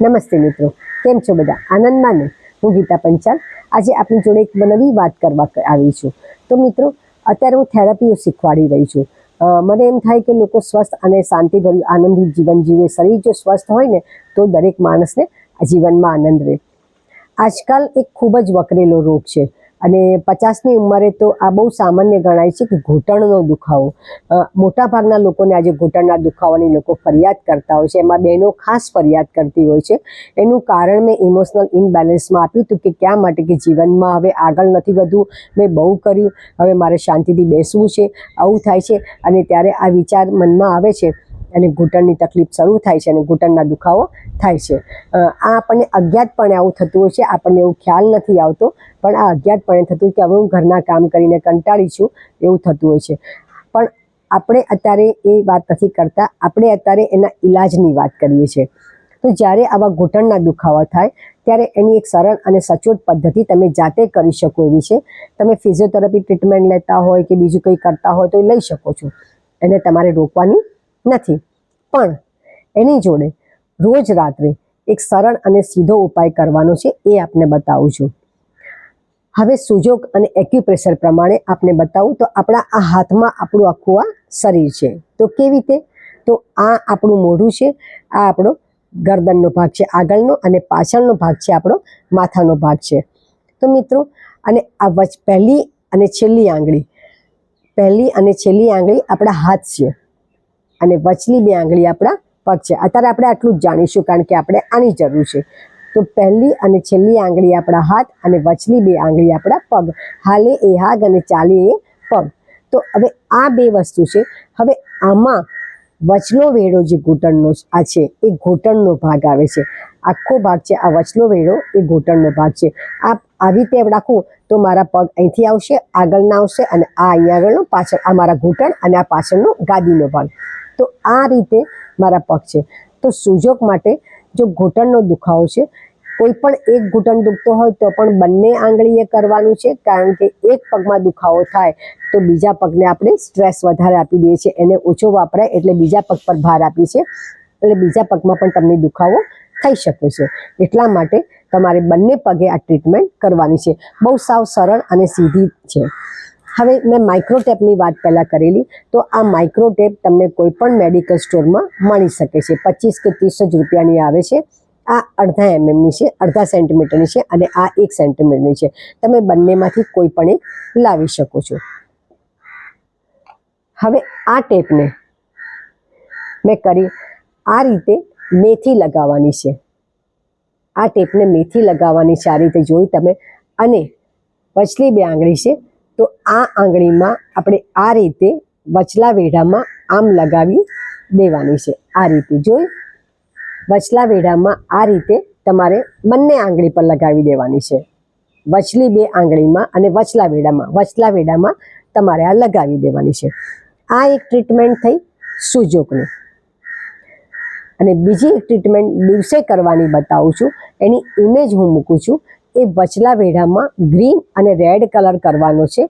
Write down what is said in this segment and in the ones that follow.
નમસ્તે મિત્રો, કેમ છો બધા? આનંદમાં ને? હું ગીતા પંચાલ. આજે આપણી જોડે એક નવી વાત કરવા આવી છું. તો મિત્રો, અત્યારે હું થેરાપીઓ શીખવાડી રહી છું. મને એમ થાય કે લોકો સ્વસ્થ અને શાંતિભર્યું આનંદિત જીવન જીવે. શરીર જો સ્વસ્થ હોય ને, તો દરેક માણસને જીવનમાં આનંદ રહે. આજકાલ એક ખૂબ જ વકરેલો રોગ છે. અને પચાસની ઉંમરે તો આ બહુ સામાન્ય ગણાય છે કે ઘૂંટણનો દુખાવો. મોટાભાગના લોકોને આજે ઘૂંટણના દુખાવાની લોકો ફરિયાદ કરતા હોય છે. એમાં બહેનો ખાસ ફરિયાદ કરતી હોય છે. એનું કારણ મેં ઇમોશનલ ઇનબેલેન્સમાં આપ્યું હતું કે ક્યાં માટે કે જીવનમાં હવે આગળ નથી વધવું. મેં બહુ કર્યું. હવે મારે શાંતિથી બેસવું છે. આવું થાય છે. અને ત્યારે આ વિચાર મનમાં આવે છે. અને ઘૂંટણની તકલીફ શરૂ થાય છે અને ઘૂંટણના દુખાવો થાય છે. આ આપણને અજ્ઞાતપણે આવું થતું હોય છે. આપણને એવું ખ્યાલ નથી આવતો, પણ આ અજ્ઞાતપણે થતું કે હવે હું ઘરના કામ કરીને કંટાળી છું, એવું થતું હોય છે. પણ આપણે અત્યારે એ વાત નથી કરતા. આપણે અત્યારે એના ઈલાજની વાત કરીએ છીએ. તો જ્યારે આવા ઘૂંટણના દુખાવા થાય, ત્યારે એની એક સરળ અને સચોટ પદ્ધતિ તમે જાતે કરી શકો એવી છે. તમે ફિઝિયોથેરાપી ટ્રીટમેન્ટ લેતા હોય કે બીજું કંઈ કરતા હોય તો એ લઈ શકો છો. એને તમારે રોકવાની નથી. પણ એની જોડે રોજ રાત્રે એક સરળ અને સીધો ઉપાય કરવાનો છે એ આપને બતાવું છું. હવે સુજોગ અને એક્યુપ્રેશર પ્રમાણે આપને બતાવું તો આપણા આ હાથમાં આપણું આખું આ શરીર છે. તો કેવી રીતે? તો આ આપણું મોઢું છે, આ આપણો ગરદનનો ભાગ છે આગળનો અને પાછળનો ભાગ છે આપણો માથાનો ભાગ છે. તો મિત્રો, અને આ વચ, પહેલી અને છેલ્લી આંગળી, પહેલી અને છેલ્લી આંગળી આપણા હાથ છે. અને વચલી બે આંગળી આપણા પગ છે. અત્યારે આપણે આટલું જ જાણીશું કારણ કે આપણે આની જરૂર છે. તો પહેલી અને છેલ્લી આંગળી આપણા હાથ અને વચલી બે આંગળી આપણા પગ. હાલે એ હાગ અને ચાલે એ પગ. તો હવે આ બે વસ્તુ છે. હવે આમાં વચલો વેળો જે ઘૂંટણનો આ છે, એ ઘૂંટણનો ભાગ આવે છે. આખો ભાગ છે, આ વચલો વેડો એ ઘૂંટણનો ભાગ છે. આ આવી રીતે રાખું તો મારા પગ અહીંથી આવશે, આગળના આવશે અને આ અહીંયા આગળનો પાછળ, આ મારા ઘૂંટણ અને આ પાછળનો ગાદીનો ભાગ. તો આ રીતે મારા પગ છે. તો સુજોગ માટે જો ઘૂંટણનો દુખાવો છે, કોઈ પણ એક ઘૂંટણ દુખતો હોય તો પણ બંને આંગળીએ કરવાનું છે, કારણ કે એક પગમાં દુખાવો થાય તો બીજા પગને આપણે સ્ટ્રેસ વધારે આપી દઈએ છીએ, એને ઓછો વાપરાય એટલે બીજા પગ પર ભાર આપીએ છીએ, એટલે બીજા પગમાં પણ તમને દુખાવો થઈ શકે છે. એટલા માટે તમારે બંને પગે આ ટ્રીટમેન્ટ કરવાની છે. બહુ સાવ સરળ અને સીધી છે. હવે મેં માઇક્રોટેપની વાત પહેલાં કરેલી, તો આ માઇક્રોટેપ તમને કોઈ પણ મેડિકલ સ્ટોરમાં મળી શકે છે. પચીસ કે ત્રીસ જ રૂપિયાની આવે છે. આ અડધા એમએમની છે, અડધા સેન્ટીમીટરની છે અને આ એક સેન્ટીમીટરની છે. તમે બંનેમાંથી કોઈ પણ એક લાવી શકો છો. હવે આ ટેપને મેં કરી, આ રીતે મેથી લગાવવાની છે. આ ટેપને મેથી લગાવવાની છે, આ રીતે જોઈ તમે. અને વચલી બે આંગળી છે તો આ આંગળીમાં આપણે આ રીતે વચલા વેઢામાં આમ લગાવી દેવાની છે. આ રીતે જોઈ, વચલા વેઢામાં આ રીતે તમારે બંને આંગળી પર લગાવી દેવાની છે. વચલી બે આંગળીમાં અને વચલા વેડામાં વચલા વેડામાં તમારે આ લગાવી દેવાની છે. આ એક ટ્રીટમેન્ટ થઈ સુજોગની. અને બીજી એક ટ્રીટમેન્ટ દિવસે કરવાની બતાવું છું. એની ઇમેજ હું મૂકું છું. એ વચલા વેઢામાં ગ્રીન અને રેડ કલર કરવાનો છે.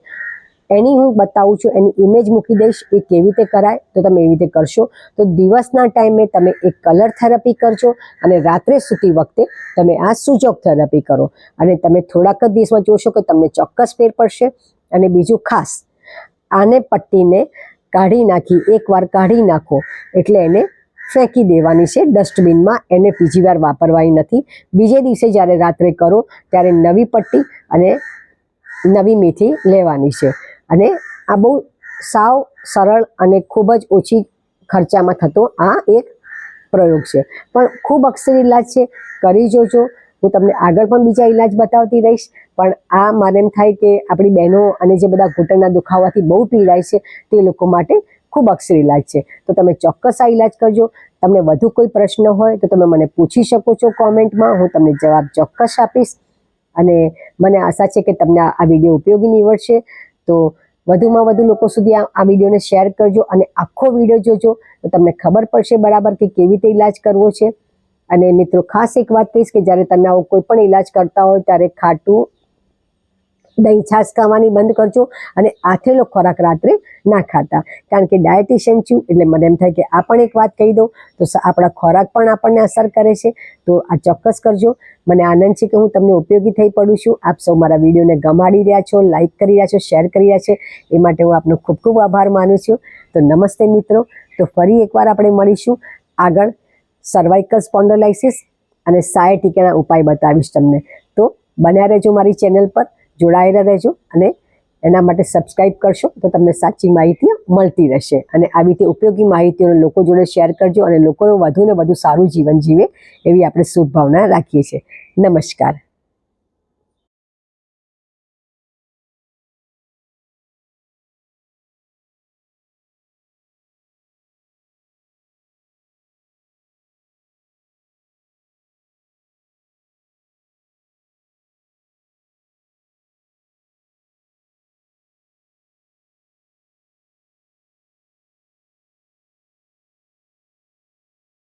એની હું બતાવું છું, એની ઇમેજ મૂકી દઈશ, એ કેવી રીતે કરાય, તો તમે એવી રીતે કરશો. તો દિવસના ટાઈમે તમે એક કલર થેરપી કરજો અને રાત્રે સૂતી વખતે તમે આ સૂચક થેરપી કરો. અને તમે થોડાક જ દિવસમાં જોશો કે તમને ચોક્કસ ફેર પડશે. અને બીજું ખાસ, આને પટ્ટીને કાઢી નાખી, એકવાર કાઢી નાખો. એટલે એને ફેંકી દેવાની છે. ડસ્ટબિનમાં એને બીજી વાર વાપરવાની નથી. બીજે દિવસે જ્યારે રાત્રે કરો ત્યારે નવી પટ્ટી અને નવી મેથી લેવાની છે. અને આ બહુ સાવ, સરળ અને ખૂબ જ ઓછી ખર્ચામાં થતો આ એક પ્રયોગ છે. પણ ખૂબ અક્ષર ઇલાજ છે. કરી જોજો. હું તમને આગળ પણ બીજા ઇલાજ બતાવતી રહીશ. પણ આ મારે એમ થાય કે આપણી બહેનો અને જે બધા ઘૂંટણના દુખાવાથી બહુ પીડાય છે તે લોકો માટે ખૂબ અક્ષર ઇલાજ છે. તો તમે ચોક્કસ આ ઇલાજ કરજો. તમને વધુ કોઈ પ્રશ્ન હોય તો તમે મને પૂછી શકો છો કોમેન્ટમાં. હું તમને જવાબ ચોક્કસ આપીશ. અને મને આશા છે કે તમને આ વીડિયો ઉપયોગી નીવડશે. તો વધુમાં વધુ લોકો સુધી આ વિડીયોને શેર કરજો અને આખો વીડિયો જોજો. તો તમને ખબર પડશે બરાબર કે કેવી રીતે ઇલાજ કરવો છે. અને મિત્રો, ખાસ એક વાત કહીશ કે જ્યારે તમે આવો કોઈ પણ ઇલાજ કરતા હોય ત્યારે ખાટું દહીં છાશ ખાવાની બંધ કરજો અને આથેલો ખોરાક રાત્રે ના ખાતા. કારણ કે ડાયટિશિયન છું, એટલે મને એમ થાય કે આ પણ એક વાત કહી દઉં. તો આપણા ખોરાક પણ આપણને અસર કરે છે. તો આ ચોક્કસ કરજો. મને આનંદ છે કે હું તમને ઉપયોગી થઈ પડું છું. આપ સૌ મારા વિડીયોને ગમાડી રહ્યા છો લાઈક કરી રહ્યા છો શેર કરી રહ્યા છે. એ માટે હું આપનો ખૂબ ખૂબ આભાર માનું છું. તો નમસ્તે મિત્રો. તો ફરી એકવાર આપણે મળીશું. આગળ સર્વાઇકલ સ્પોન્ડોલાઇસિસ અને સાયટિકાના ઉપાય બતાવીશ તમને. તો બન્યા રહેજો મારી ચેનલ પર. જોડાયેલા રહેજો અને એના માટે સબસ્ક્રાઇબ કરશો તો તમને સાચી માહિતી મળતી રહેશે. અને આવી રીતે ઉપયોગી માહિતીઓને લોકો જોડે શેર કરજો અને લોકોનું વધુને વધુ સારું જીવન જીવે એવી આપણે શુભભાવના રાખીએ છીએ. નમસ્કાર.